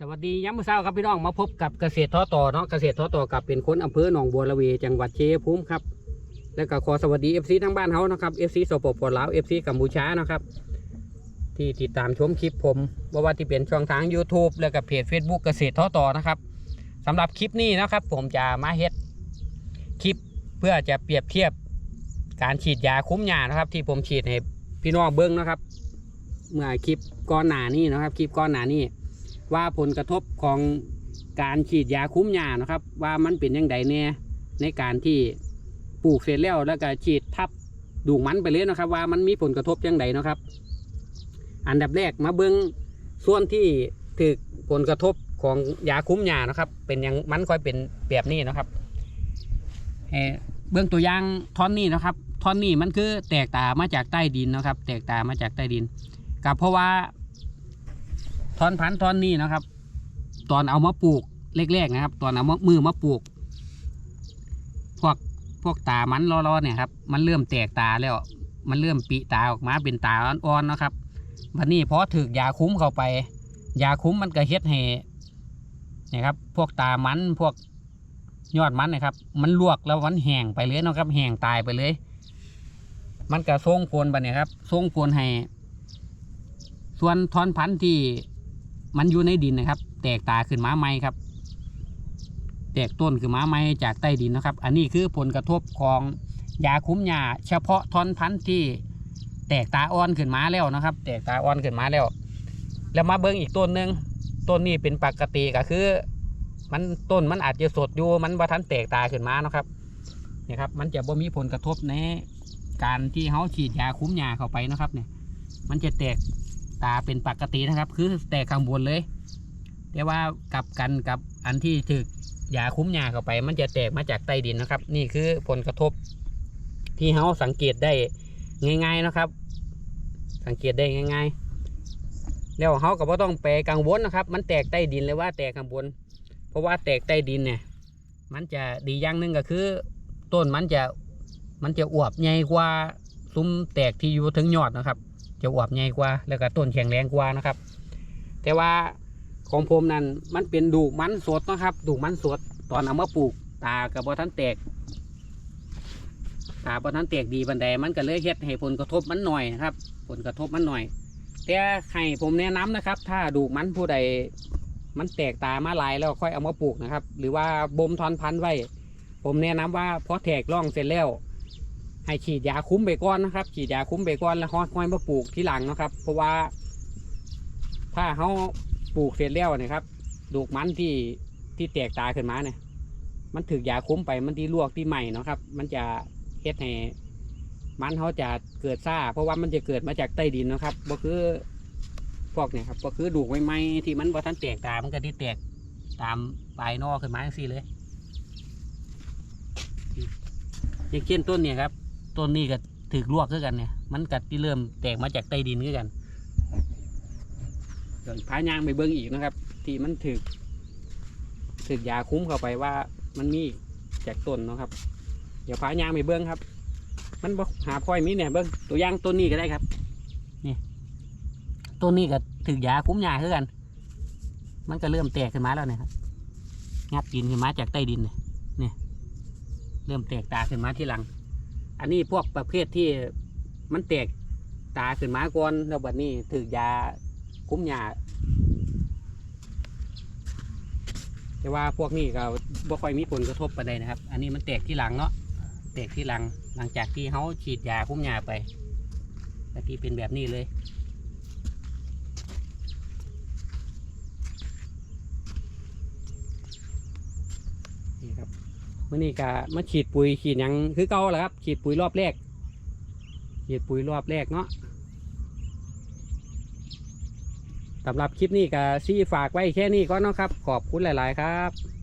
สวัสดีย้ำมือเช้าครับพี่น้องมาพบกับเกษตรท้อต่อเนาะเกษตรท้อต่อกับเป็นคนอำเภอหนองบัวระเวจังหวัดเชัยภูมิครับแล้วก็ขอสวัสดี FC ทั้งบ้านเฮานะครับ FC สปปลาว FC กัมพูชานะครับ ที่ติดตามชมคลิปผมว่าว่าที่เป็นช่องทาง YouTube แล้วก็เพจ Facebook เกษตรท้อต่อนะครับสำหรับคลิปนี้นะครับ ผมจะมาเฮ็ดคลิปเพื่อจะเปรียบเทียบการฉีดยาคุ้มยานะครับ ที่ผมฉีดให้พี่น้องเบิ้งนะครับ เมื่อคลิปก้อนหนานี้นะครับ คลิปก้อนหนานี้ ว่าผลกระทบของการฉีดยาคุ้มยานะครับ ว่ามันเป็นยังไงเนี่ยในการที่ปลูกเสร็จแล้วแล้วก็ฉีดทับดูกมันไปเลยนะครับ ว่ามันมีผลกระทบยังไงนะครับ อันดับแรกมาเบิ้งส่วนที่ถือผลกระทบของยาคุ้มยานะครับ เป็นยังมันค่อยเป็นแบบนี้นะครับเบื้องตัวอย่างท่อนนี้นะครับท่อนนี้มันคือแตกตามาจากใต้ดินนะครับ แตกตามาจากใต้ดินกับเพราะว่า ทอนพันธุ์ทอนนี้นะครับ ตอนเอามาปลูกแรกๆนะครับ ตอนเอามามือมาปลูก พวกพวกตามันรอๆเนี่ยครับ มันเริ่มแตกตาแล้ว มันเริ่มปีตาออกมาเป็นตาอ่อนๆนะครับวันนี้พอถึกยาคุ้มเข้าไป ยาคุ้มมันก็เฮ็ดให้เนี่ยครับ พวกตามันพวกยอดมันนะครับ มันลวกแล้วมันแห้งไปเลยนะครับแห้งตายไปเลย มันก็ส่งผลไปเนี่ยครับส่งผลให้ส่วนทอนพันธุ์ที่ มันอยู่ในดินนะครับ แตกตาขึ้นมาใหม่ครับ แตกต้นขึ้นมาใหม่จากใต้ดินนะครับ อันนี้คือผลกระทบของยาคุ้มหญ้าเฉพาะทอนพันธุ์ที่แตกตาอ่อนขึ้นมาแล้วนะครับ แตกตาอ่อนขึ้นมาแล้ว แล้วมาเบิ้งอีกต้นหนึ่งต้นนี้เป็นปกติก็คือ มันต้นมันอาจจะสดอยู่มันบ่ทันแตกตาขึ้นมานะครับเนี่ยครับ มันจะบ่มีผลกระทบในการที่เขาฉีดยาคุ้มหญ้าเข้าไปนะครับเนี่ย มันจะแตก ตาเป็นปกตินะครับ คือแตกข้างบนเลย แต่ว่ากลับกันกับอันที่ถึกยาคุ้มยาเข้าไป มันจะแตกมาจากใต้ดินนะครับ นี่คือผลกระทบที่เขาสังเกตได้ง่าย ๆนะครับ สังเกตได้ง่าย ๆ แล้วเขาก็บ่ต้องไปกังวลนะครับ มันแตกใต้ดินเลยว่าแตกข้างบน เพราะว่าแตกใต้ดินเนี่ย มันจะดีอย่างหนึ่งก็คือ ต้นมันจะมันจะอวบใหญ่กว่าซุ้มแตกที่อยู่ถึงยอดนะครับ จะอวบใหญ่กว่า แล้วก็ต้นแข็งแรงกว่านะครับ แต่ว่าของผมนั้นมันเป็นดูกมันสดนะครับ ดูกมันสด ตอนเอามาปลูก ตากับบอทันแตก ตาบอทันแตกดีบันไดมันก็เลยเฮ็ดให้ผลกระทบมันหน่อยนะครับ ผลกระทบมันหน่อย แต่ให้ผมแนะนำนะครับ ถ้าดูกมันผู้ใดมันแตกตามาลายแล้วค่อยเอามาปลูกนะครับ หรือว่าบ่มทอนพันธุ์ไว้ ผมแนะนำว่าพอแตกร่องเสร็จแล้ว ให้ฉีดยาคุ้มไปก่อนนะครับ ฉีดยาคุ้มไปก่อนแล้วค่อยมาปลูกที่หลังนะครับ เพราะว่า ถ้าเขาปลูกเสร็จแล้วนะครับดูกมันที่ที่แตกตาขึ้นมาเนี่ยมันถึกยาคุ้มไปมันที่ลวกที่ใหม่นาะครับ มันจะเฮ็ดให้มันเขาจะเกิดซ่า เพราะว่ามันจะเกิดมาจากใต้ดินนะครับก็คือพวกเนี่ยครับก็คือดูกใหม่ๆที่มันพอทันแตกตา มันก็ที่แตกตามปลายนอกขึ้นมาอย่างนี้เลยอย่างเช่นต้นเนี่ยครับ ต้นนี้ก็ถือลวกคือกันเนี่ย มันกัดที่เริ่มแตกมาจากใต้ดินคือกันเดี๋ยวพายางไปเบิ้งอีกนะครับ ที่มันถือถือยาคุ้มเข้าไปว่ามันมีจากต้นเนาะครับ เดี๋ยวพายางไปเบิ้งครับ มันบ่หาพลอยมีเนี่ยเบิ้งตัวอย่างต้นนี้ก็ได้ครับนี่ต้นนี้ก็ถือยาคุ้มยาคือกัน มันก็เริ่มแตกขึ้นมาแล้วเนะครับงัดดินขึ้นมาจากใต้ดินเนี่ยเนี่ยเริ่มแตกตาขึ้นมาที่หลัง อันนี้พวกประเภทที่มันแตกตาขึ้นมาก่อนแล้วบัดนี้ถือยาคุ้มยาแต่ว่าพวกนี้ก็บ่ค่อยมีผลกระทบปานใดนะครับ อันนี้มันแตกที่หลังเนาะแตกที่หลังหลังจากที่เขาฉีดยาคุ้มยาไปแต่ที่เป็นแบบนี้เลยนี่ครับ มื่อนี้ก็มาฉีดปุ๋ยฉีดหยังคือเก่าแหละครับฉีดปุ๋ยรอบแรกฉีดปุ๋ยรอบแรกเนาะสำหรับคลิปนี้ก็ซี่ฝากไว้แค่นี้ก็เนาะครับ ขอบคุณหลาย ๆ ครับ